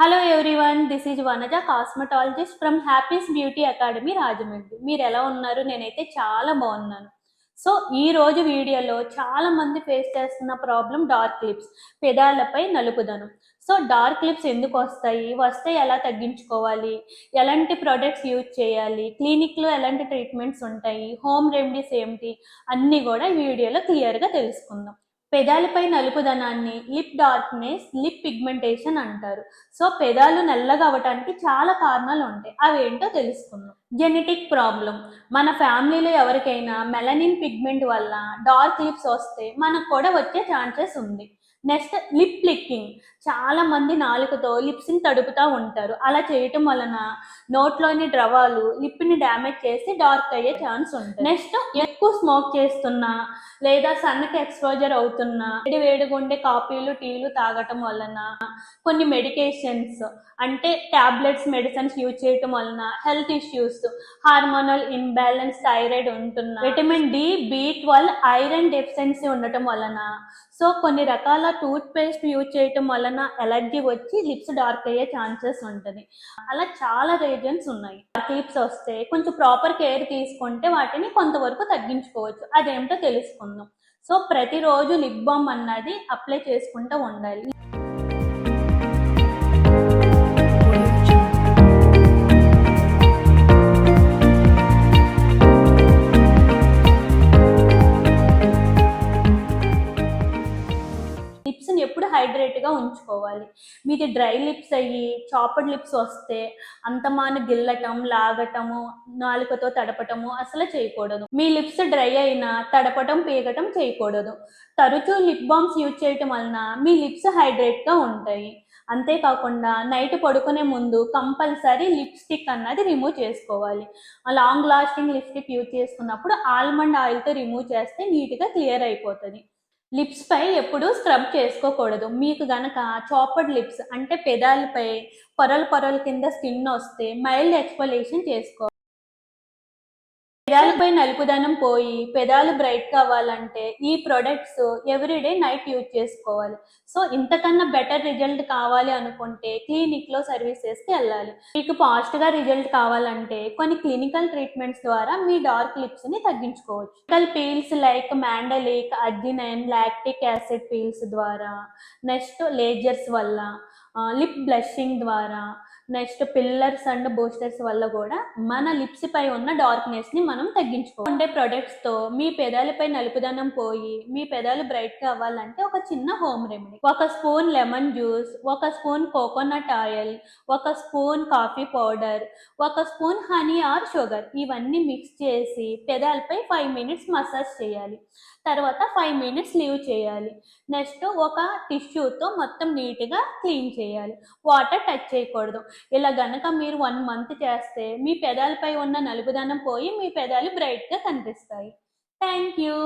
Hello everyone this is Vanaja cosmetologist from happy's beauty academy Rajahmundry మీరు ఎలా ఉన్నారు? నేనైతే చాలా బాగున్నాను. సో ఈ రోజు వీడియోలో చాలా మంది ఫేస్ చేస్తున్న ప్రాబ్లం డార్క్ లిప్స్ పెదాలపై నలుపుదనం. సో డార్క్ లిప్స్ ఎందుకు వస్తాయి? వస్తే ఎలా తగ్గించుకోవాలి? ఎలాంటి ప్రోడక్ట్స్ యూజ్ చేయాలి? క్లినిక్లో ఎలాంటి ట్రీట్మెంట్స్ ఉంటాయి? హోమ్ రెమెడీస్ ఏమిటి? అన్నీ కూడా ఈ వీడియోలో క్లియర్గా తెలుసుకుందాం. పెదాలపై నలుపుదనాన్ని లిప్ డార్క్నెస్ లిప్ పిగ్మెంటేషన్ అంటారు. సో పెదాలు నల్లగా అవ్వటానికి చాలా కారణాలు ఉంటాయి. అవి ఏంటో తెలుసుకుందాం. Genetic problem. మన ఫ్యామిలీలో ఎవరికైనా మెలనిన్ పిగ్మెంట్ వల్ల డార్క్ లిప్స్ వస్తే మనకు కూడా వచ్చే ఛాన్సెస్ ఉంది. నెక్స్ట్ లిప్ లిక్కింగ్ చాలా మంది నాలుకతో లిప్స్ని తడుపుతూ ఉంటారు. అలా చేయటం వలన నోట్లోని ద్రవాలు లిప్ని డ్యామేజ్ చేసి డార్క్ అయ్యే ఛాన్స్ ఉంటుంది. నెక్స్ట్ ఎక్కువ స్మోక్ చేస్తున్నా లేదా సన్కి ఎక్స్పోజర్ అవుతున్నా వేడి వేడిగుండే కాఫీలు టీలు తాగటం వలన కొన్ని మెడికేషన్స్ అంటే టాబ్లెట్స్ మెడిసిన్స్ యూజ్ చేయటం వలన health issues hormonal imbalance thyroid ఉంటున్న. Vitamin D B twelve iron deficiency ఉండటం వలన సో కొన్ని రకాల టూత్ పేస్ట్ యూజ్ చేయటం వలన ఎలర్జీ వచ్చి లిప్స్ డార్క్ అయ్యే ఛాన్సెస్ ఉంటుంది. అలా చాలా రీజన్స్ ఉన్నాయి. డార్క్ లిప్స్ వస్తే కొంచెం ప్రాపర్ కేర్ తీసుకుంటే వాటిని కొంతవరకు తగ్గించుకోవచ్చు. అదేమిటో తెలుసుకుందాం. సో ప్రతిరోజు లిప్ బామ్ అన్నది అప్లై చేసుకుంటూ ఉండాలి. ఎప్పుడు హైడ్రేట్గా ఉంచుకోవాలి. మీది డ్రై లిప్స్ అయ్యి చాపడ్ లిప్స్ వస్తే అంతమాన గిల్లటం లాగటము నాలుకతో తడపటము అసలు చేయకూడదు. మీ లిప్స్ డ్రై అయినా తడపటం పీగటం చేయకూడదు. తరచూ లిప్ బామ్స్ యూజ్ చేయటం వలన మీ లిప్స్ హైడ్రేట్గా ఉంటాయి. అంతేకాకుండా నైట్ పడుకునే ముందు కంపల్సరీ లిప్స్టిక్ అన్నది రిమూవ్ చేసుకోవాలి. లాంగ్ లాస్టింగ్ లిప్స్టిక్ యూజ్ చేసుకున్నప్పుడు ఆల్మండ్ ఆయిల్తో రిమూవ్ చేస్తే నీట్గా క్లియర్ అయిపోతుంది. లిప్స్ పై ఎప్పుడు స్క్రబ్ చేసుకోకూడదు. మీకు గనక చాపడ్ లిప్స్ అంటే పెదాలపై పొరల పొరల కింద స్కిన్ వస్తే మైల్డ్ ఎక్స్ఫోలేషన్ చేసుకో పెదాలపై నలుపుదనం పోయి పెదాలు బ్రైట్ కావాలంటే ఈ ప్రొడక్ట్స్ ఎవ్రీడే నైట్ యూజ్ చేసుకోవాలి. సో ఇంతకన్నా బెటర్ రిజల్ట్ కావాలి అనుకుంటే క్లినిక్లో సర్వీసెస్కి వెళ్ళాలి. మీకు ఫాస్ట్గా రిజల్ట్ కావాలంటే కొన్ని క్లినికల్ ట్రీట్మెంట్స్ ద్వారా మీ డార్క్ లిప్స్ని తగ్గించుకోవచ్చు. Clinical peels like mandelic arginine lactic acid peels ద్వారా నెక్స్ట్ లేజర్స్ వల్ల లిప్ బ్లషింగ్ ద్వారా నెక్స్ట్ పిల్లర్స్ అండ్ బూస్టర్స్ వల్ల కూడా మన లిప్స్ పై ఉన్న డార్క్నెస్ని మనం తగ్గించుకో ఉండే ప్రొడక్ట్స్తో మీ పెదాలపై నలుపుదనం పోయి మీ పెదాలు బ్రైట్గా అవ్వాలంటే ఒక చిన్న హోమ్ రెమెడీ ఒక స్పూన్ లెమన్ జ్యూస్ ఒక స్పూన్ కోకోనట్ ఆయిల్ ఒక స్పూన్ కాఫీ పౌడర్ ఒక స్పూన్ హనీ ఆర్ షుగర్ ఇవన్నీ మిక్స్ చేసి పెదాలపై ఫైవ్ మినిట్స్ మసాజ్ చేయాలి. తర్వాత ఫైవ్ మినిట్స్ లీవ్ చేయాలి. నెక్స్ట్ ఒక టిష్యూతో మొత్తం నీట్గా క్లీన్ చేయాలి. వాటర్ టచ్ చేయకూడదు. ఇలా గనక మీరు వన్ మంత్ చేస్తే మీ పెదాలపై ఉన్న నలుపుదనం పోయి మీ పెదాలు బ్రైట్గా కనిపిస్తాయి. Thank you